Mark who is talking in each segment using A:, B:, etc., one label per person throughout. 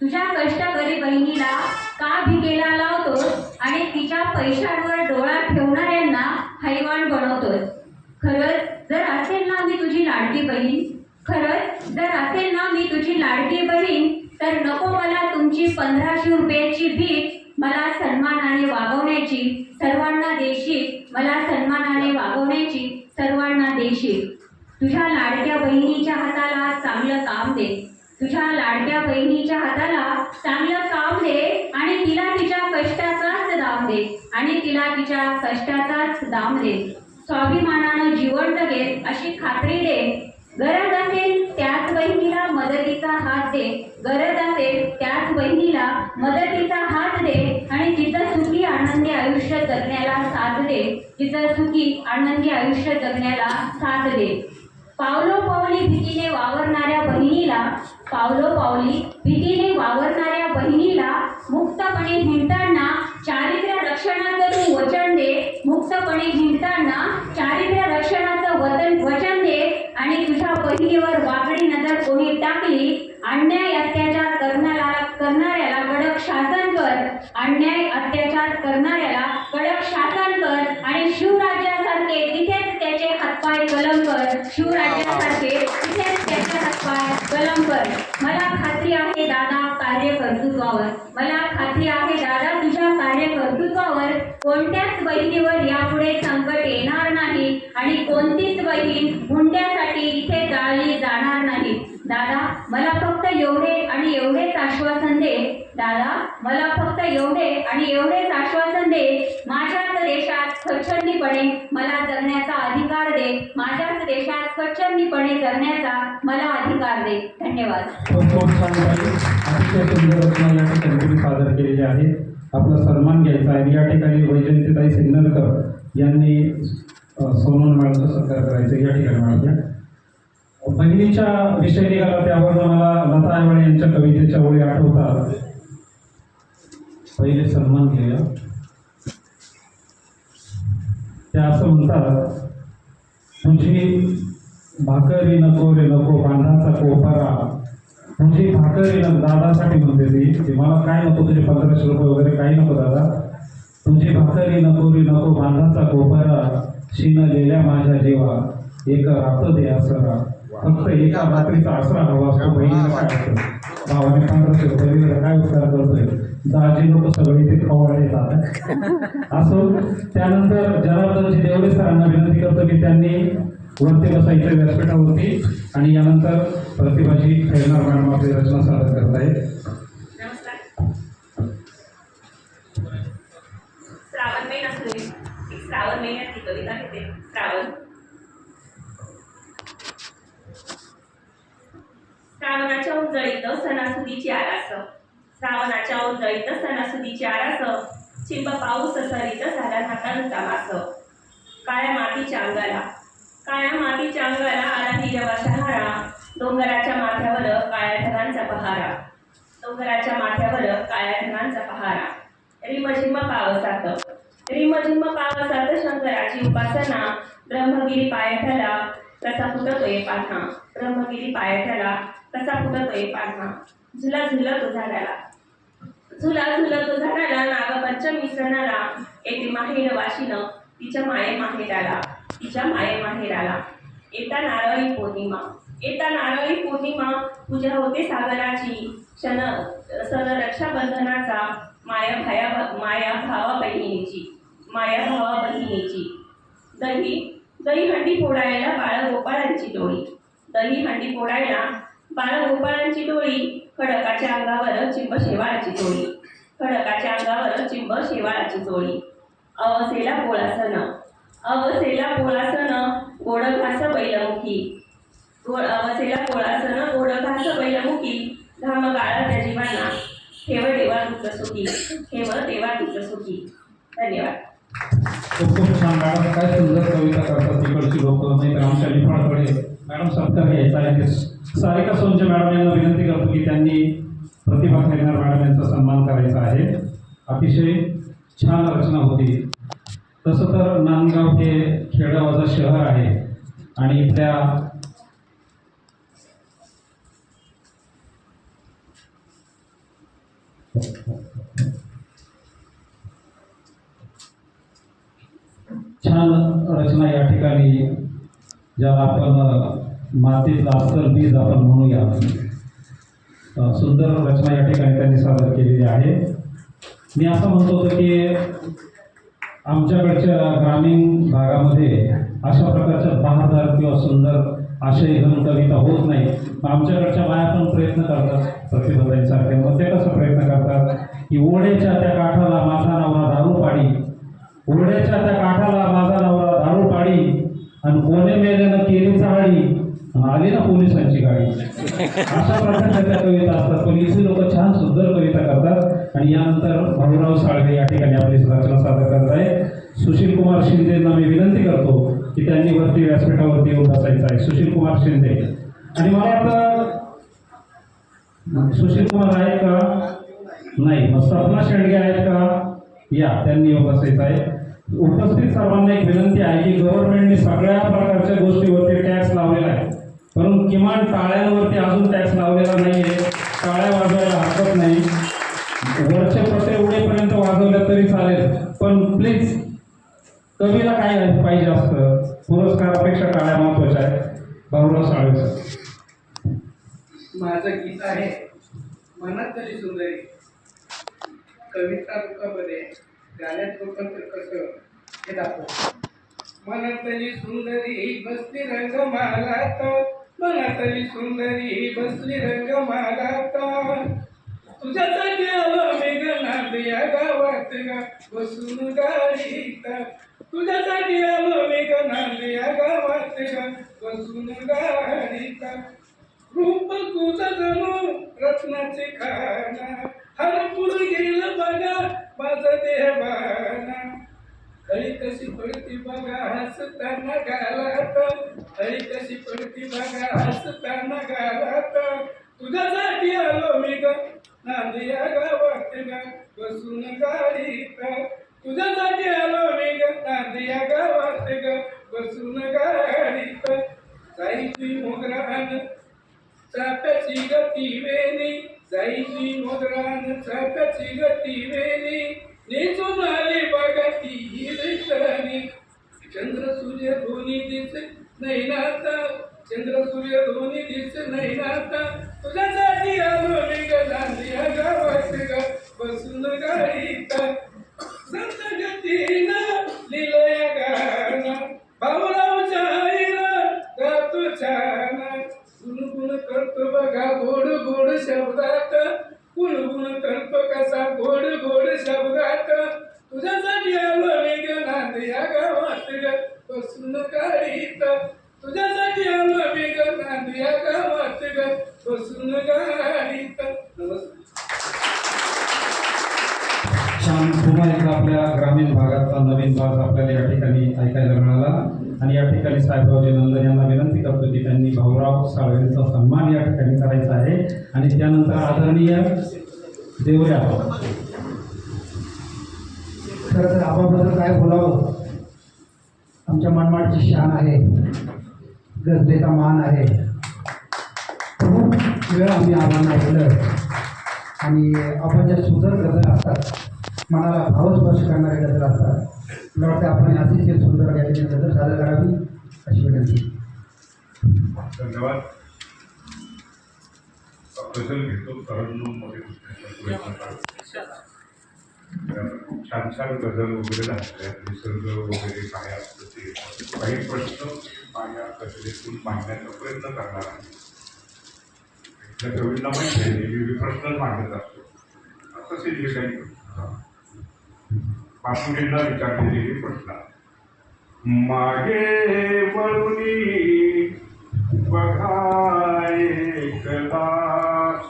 A: तुझ्या कष्टकरी बहिणीला का भिकेला लावतोस आणि तिच्या पैशांवर डोळा ठेवणाऱ्यांना हैवान बनवतोस? खरंच जर असेल ना मी तुझी लाडकी बहीण? खरंच जर असेल ना मी तुझी लाडकी बहीण तर नको मला तुमची पंधराशे रुपयाची भीक मला सन्मानाने वागवण्याची सर्वांना देशील मला सन्मानाने वागवण्याची सर्वांना देशील. तुझ्या लाडक्या बहिणीच्या हाताला चांगलं काम दे. तुझ्या लाडक्या बहिणीच्या हाताला चांगलं काम दे आणि तिला तिच्या कष्टाचाच दाम दे. आणि तिला तिच्या कष्टाचाच दाम दे. स्वाभिमानानं जीवन जगेल अशी खात्री दे. गरज असेल त्याच बहिणीला मदतीचा हात दे. गरज असेल त्याच बहिणीला मदतीचा हात दे. आणि तिचं सुखी आनंदी आयुष्य जगण्याला साथ दे तिचं सुखी आनंदी आयुष्य जगण्याला साथ दे. पावलो पावली भीतीने वावरणाऱ्या बहिणीला पावलो पावली भीतीने वावरणाऱ्या बहिणीला मुक्तपणे हिंडताना चारित्र्य रक्षणाचं वचन दे मुक्तपणे हिंडताना चारित्र्य रक्षणाचं वचन वचन दे आणि तुझ्या बहिणीवर वाकडी नजर कोणी टाकली अन्याय अत्याचार करणारा करणाऱ्याला कडक शासन कर. अन्याय अत्याचार करणाऱ्याला कडक शासन कर. escola स्वच्छंदीपणे मला जगण्याचा अधिकार दे. माझ्याच देशात स्वच्छंदीपणे जगण्याचा मला अधिकार दे. धन्यवाद.
B: अतिशय सुंदर रचना या ठिकाणी तुम्ही सादर केलेली आहे. आपला सन्मान घ्यायचा आहे. या ठिकाणी वैजयंतीताई सिन्नरकर यांनी सोनून मॅडमचा सत्कार करायचा या ठिकाणी मॅडम बहिणीच्या विषय निघाला त्यावर मला लता आयवाळे यांच्या कवितेच्या ओळी आठवतात. पहिले सन्मान घेऊया. त्या असं म्हणतात तुझी भाकरी नको रे नको बांधाचा कोपारा. तुझी भाकरी नको दादासाठी म्हणते ती. की मला काय नको तुझे पंधराशे रुपये वगैरे काही नको दादा. तुझी भाकरी नको रे नको बांधाचा कोपारा शिनलेल्या माझ्या जीवा. एक रात दे असरा फक्त एका रात्रीचा आसरा हवा असतो बहिणीला काय असतो? भावाने पंधराशे रुपये काय उपकार करतोय? दाजी लोक सगळे इथे खवळ येतात. असो त्यानंतर जनार्दनजी देवरे सरांना विनंती करतो की त्यांनी वरती बसायचं व्यासपीठावरती आणि यानंतर प्रतिभाजी खेळणार मॅडम आपली रचना सादर करत आहेत
C: श्रावण महिना कविता घेते श्रावण. श्रावणाच्या उजळीत सणासुदीची आरास. श्रावणाच्या उजळीत सणासुदीची आरास चिंब पाऊस सरीत झाला नाताळचा मास. काळ्या मातीच्या अंगाला. काळ्या मातीच्या अंगाला आला हिरवा शहारा. डोंगराच्या माथ्यावर काळ्या ढगांचा पहारा. डोंगराच्या माथ्यावर काळ्या ढगांचा पहारा. रिमझिम पावसात. रिमझिम पावसात शंकराची उपासना. ब्रह्मगिरी पायथ्याला कसा फुटतोय पाठा ब्रह्मगिरी पायथ्याला कसा फुटतोय पाठा झुला झुला तो झाडाला. झुला झुला तो झाडाला नागपंचमी सणाला येते माहेर वाशिनं तिच्या माये माहेराला. तिच्या माये माहेराला. येता नारळी पौर्णिमा. येता नारळी पौर्णिमा पूजा होते सागराची. क्षण सण रक्षाबंधनाचा माया भाया माया भावा बहिणीची. माया भावा बहिणीची. दही दही हंडी फोडायला बाळगोपाळांची डोळी. दही हंडी फोडायला बाळगोपाळांची टोळी खडकाच्या अंगावर चिंब शेवाळाची टोळी. खडकाच्या अंगावर चिंब शेवाळाची टोळी. अवसेला पोळासन अवसेला पोळासन गोड घास बैलमुखी. गोड अवसेला पोळासन गोड घास बैलमुखी. घाम गाळा त्या जीवांना. ठेव देवा तुझं सुखी. ठेव देवा तुझं सुखी. धन्यवाद.
B: खूप खूप छान मॅडम काय सुंदर कविता करतात तिकडची लोक नाही तर आमच्या निफाडकडे मॅडम सत्कार घ्यायचा आहे. सारिका सोनचे मॅडम यांना विनंती करतो की त्यांनी प्रतिभा खेळणार मॅडम यांचा सन्मान करायचा आहे. अतिशय छान रचना होती. तसं तर नांदगाव हे खेडगावाचं शहर आहे आणि इथल्या छान रचना या ठिकाणी ज्याला आपण अ, मातीतलं अस्तर बीज आपण म्हणूया. सुंदर रचना या ठिकाणी त्यांनी सादर केलेली आहे. मी असं म्हणतो होतो की आमच्याकडच्या ग्रामीण भागामध्ये अशा प्रकारच्या बहादर किंवा सुंदर आशयघन कविता होत नाही. आमच्याकडच्या बाया पण प्रयत्न करतात प्रतिबंधांसारखे मग ते कसं प्रयत्न करतात? की ओढेच्या त्या काठाला माझा नवरा दारू पाडी. ओढेच्या त्या काठाला माझा नवरा दारू पाडी. आणि कोणे मेल्यानं केली चाळी. आली ना पोलिसांची गाडी. अशा प्रकारच्या त्या कविता असतात. पोलीस लोक छान सुंदर कविता करतात. आणि यानंतर भाऊराव साळवे या ठिकाणी आपली रचना सादर करत आहे. सुशील कुमार शिंदेना मी विनंती करतो की त्यांनी वरती व्यासपीठावरती येऊन बसायचं आहे. सुशील कुमार शिंदे. आणि मला वाटतं सुशील कुमार आहेत का? नाही. मग सपना शेंडगे आहेत का? या त्यांनी येऊन बसायचं आहे. उपस्थित सर्वांना एक विनंती आहे की गव्हर्नमेंटने सगळ्या प्रकारच्या गोष्टीवरती टॅक्स लावलेला आहे. परंतु किमान टाळ्यांवरती अजून टॅक्स लावलेला नाही आहे टाळ्या वाजवायला हरकत नाही. वरचे पत्रे उडेपर्यंत वाजवल्या तरी चालेल. पण प्लीज कवीला काय पाहिजे असतं? पुरस्कारापेक्षा टाळ्या महत्त्वाच्या आहेत. भाऊराव साळवे सर.
D: माझं गीत आहे मनात तरी सुंदरी. कविता रूपामध्ये गाण्यात रूपांतर कसं? हे दाखव. मनातली सुंदरी बसली रंग मालात मनातली सुंदरी बसली रंग मालात तुझ्यासाठी आलो मी गणात या गावात गा बसून गाडीत. तुझ्यासाठी आलो मी गणात या गावात गा बसून गाडीत. रूप तुझं जणू रत्नाचे खाना हरपूर गेलं बघा माझं देवाना. कळी कशी पडती बघा हसताना गालात. कळी कशी पडती बघा हसताना गालात. तुझ्यासाठी आलो मी ग नांदिया गावात ग बसून गाडीत. तुझ्यासाठी आलो मी ग नांदिया गावात ग बसून गाडीत जायची मोगरान चाप्याची गती वेली जायची मुद्रान चाप्याची गती वेली निजून आली बगती ती चंद्र सूर्य धोनी दिस नाही नाता चंद्र सूर्य धोनी दिस नाही नाता. तुझ्यासाठी आलो मी गांधी गावात ग बसून गाडीत
B: आपल्या ग्रामीण भागातला नवीन भाग आपल्याला या ठिकाणी ऐकायला मिळाला. आणि या ठिकाणी साहेबरावजी नंदन यांना विनंती करतो की त्यांनी भाऊराव साळवेंचा सन्मान या ठिकाणी करायचा आहे. आणि त्यानंतर आदरणीय देवऱ्या.
E: खरं तर आबाबद्दल काय बोलावं? आमच्या मनमाडची शान आहे. गरजेचा मान आहे. खूप वेळ आम्ही आव्हान ऐकलं. आणि आपण ज्या सुंदर गजल असतात मनाला भावस्पर्श करणारे गजल असतात. मला वाटतं आपण अतिशय सुंदर या गजल सादर करावी अशी विनंती.
F: धन्यवाद. घेतो तरन्नुममध्ये खूप छान छान गजल वगैरे झालेल्या निसर्ग वगैरे काय असतं ते काही प्रश्न माझ्या गझलेतून मांडण्याचा प्रयत्न करणार आहे. त्या कवींना माहिती आहे नेहमी मी प्रश्नच मांडत असतो. तसे जे काही बापुरींना विचारलेली हे प्रश्न मागे वळुनी बघाय कला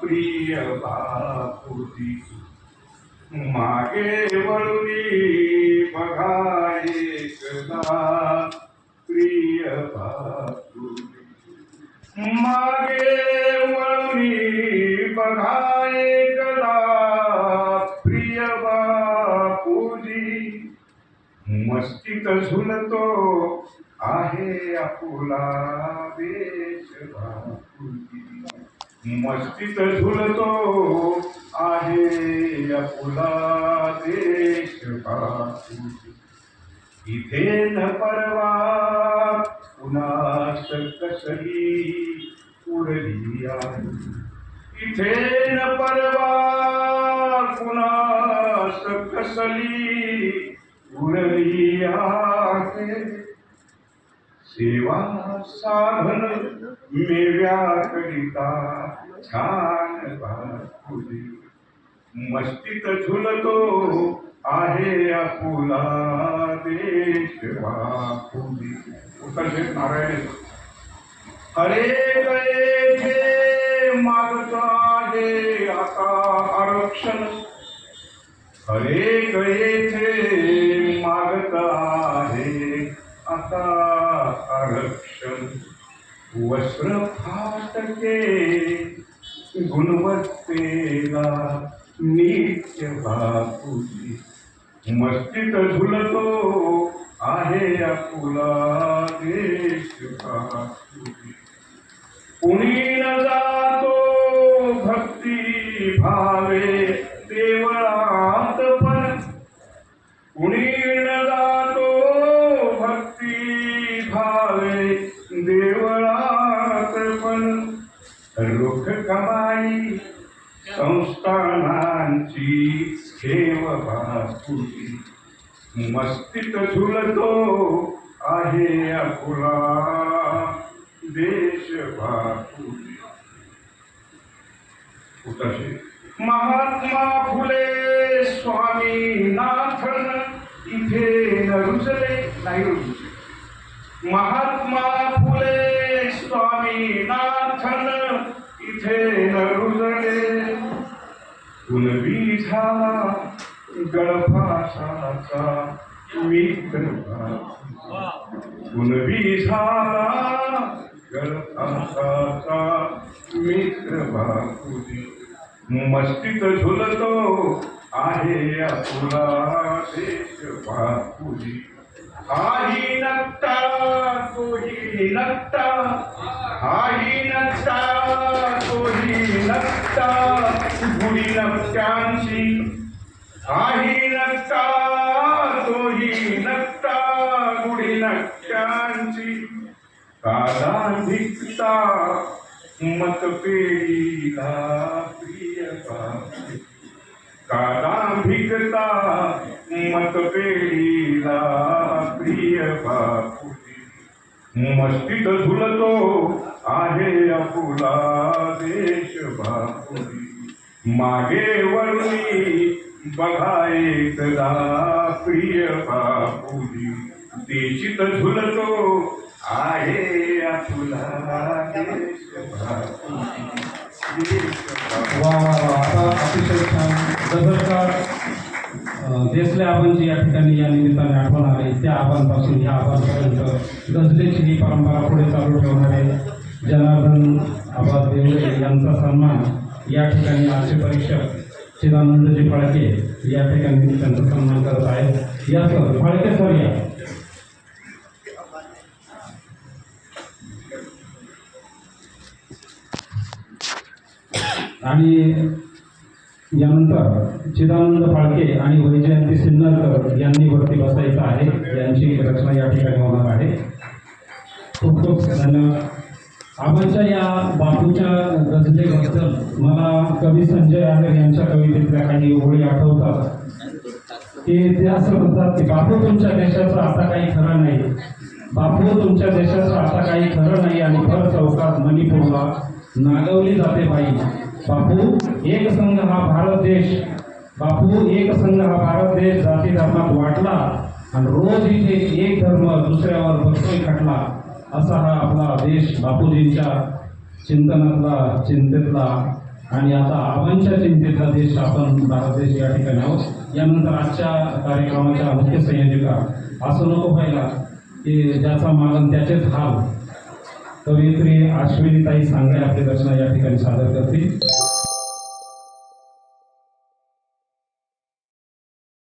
F: प्रिय बापुरी मागे वळुनी बघाय कदा प्रिय बापुरी मागे मस्तीत झुलतो आहे आपुला वेश बापुजी मस्तीत झुलतो आहे आपुला देश इथे न परवा पुन्हा कसली उडली आहे. इथे न परवा पुन्हा कसली उरली सेवा साधन मेव्याकरिता छान भाकुली मस्तीत झुलतो आहे आपुला देश बापुजी उत्तर नारायण. अरे गए थे मागत आहे आता आरक्षण. अरे गए थे मागत आहे. आता आरक्षण वस्त्र फाटके गुणवत्तेला नित्य बापुजी. मस्तीत झुलतो आहे आपुला देश बापुजी कुणी न जातो भक्ती भावे देवळात पण कुणी न जातो भक्ती भावे देवळात पण रोख कमाई संस्थानांची ठेव बापुजी मस्तीत झुलतो आहे अपुला देश महात्मा फुले स्वामी नाथन इथे न रुजले नाही रुजले. महात्मा फुले स्वामी नाथन इथे न रुजले कुणबी झाला गळफासाचा मित्र कुणबी झाला गळफासाचा मित्र बापूजी मस्तीत झुलतो आहे तुला देश बापूजी हाही नक्ता तोही नक्ता. हाही नक्ता तोही नक्ता. गुढी नक्त्यांशी हाही नक्ता तोही नक्ता गुढी नकट्यांची कादा भिकता मतपेढीला प्रिय बापुजी भिकता मत मतपेढीला प्रिय बापू मस्तीत झुलतो आहे अपुला देश बापू मागे वरुणी बघा एकदा प्रिय बापुजी. देशीत झुलतो आहे अपुला देश
B: अतिशय छान. गजलकार देसले आबांची या ठिकाणी या निमित्ताने आठवण आली. त्या आबांपासून ह्या आबांपर्यंत गझलेची ही परंपरा पुढे चालू ठेवणारे जनार्दन आबा देवळे यांचा सन्मान या ठिकाणी आमचे परीक्षक चिदानंदजी फाळके या ठिकाणी त्यांचा सन्मान करत आहेत. या सर फाळके सर या. आणि यानंतर चिदानंद फाळके आणि वैजयंती सिन्नरकर यांनी वरती बसायचं आहे. यांची रचना या ठिकाणी होणार आहे. खूप खूप धन्यवाद. आमच्या या बापूच्या रचनेबद्दल मला कवी संजय आगर यांच्या कवितेतल्या काही ओळी आठवतात. ते ते असं म्हणतात की बापू तुमच्या देशाचं आता काही खरं नाही. बापू तुमच्या देशाचं आता काही खरं नाही आणि भर चौकात मणिपूरला नागवली जाते बाई. बापू एक संघ हा भारत देश. बापू एक संघ हा भारत देश. जाती धर्मात वाटला आणि रोज इथे एक धर्म दुसऱ्यावर बसतोय खटला. असा हा आपला देश बापूजींच्या चिंतनातला चिंतेतला आणि आता आबांच्या चिंतेतला देश आपण भारत देश या ठिकाणी आहोत. यानंतर आजच्या कार्यक्रमाच्या मुख्य संयोजिका असं नको व्हायला की ज्याचा मागण त्याचेच हाल कवयित्री अश्विनीताई सांगाय आपली रचना या ठिकाणी सादर करतील.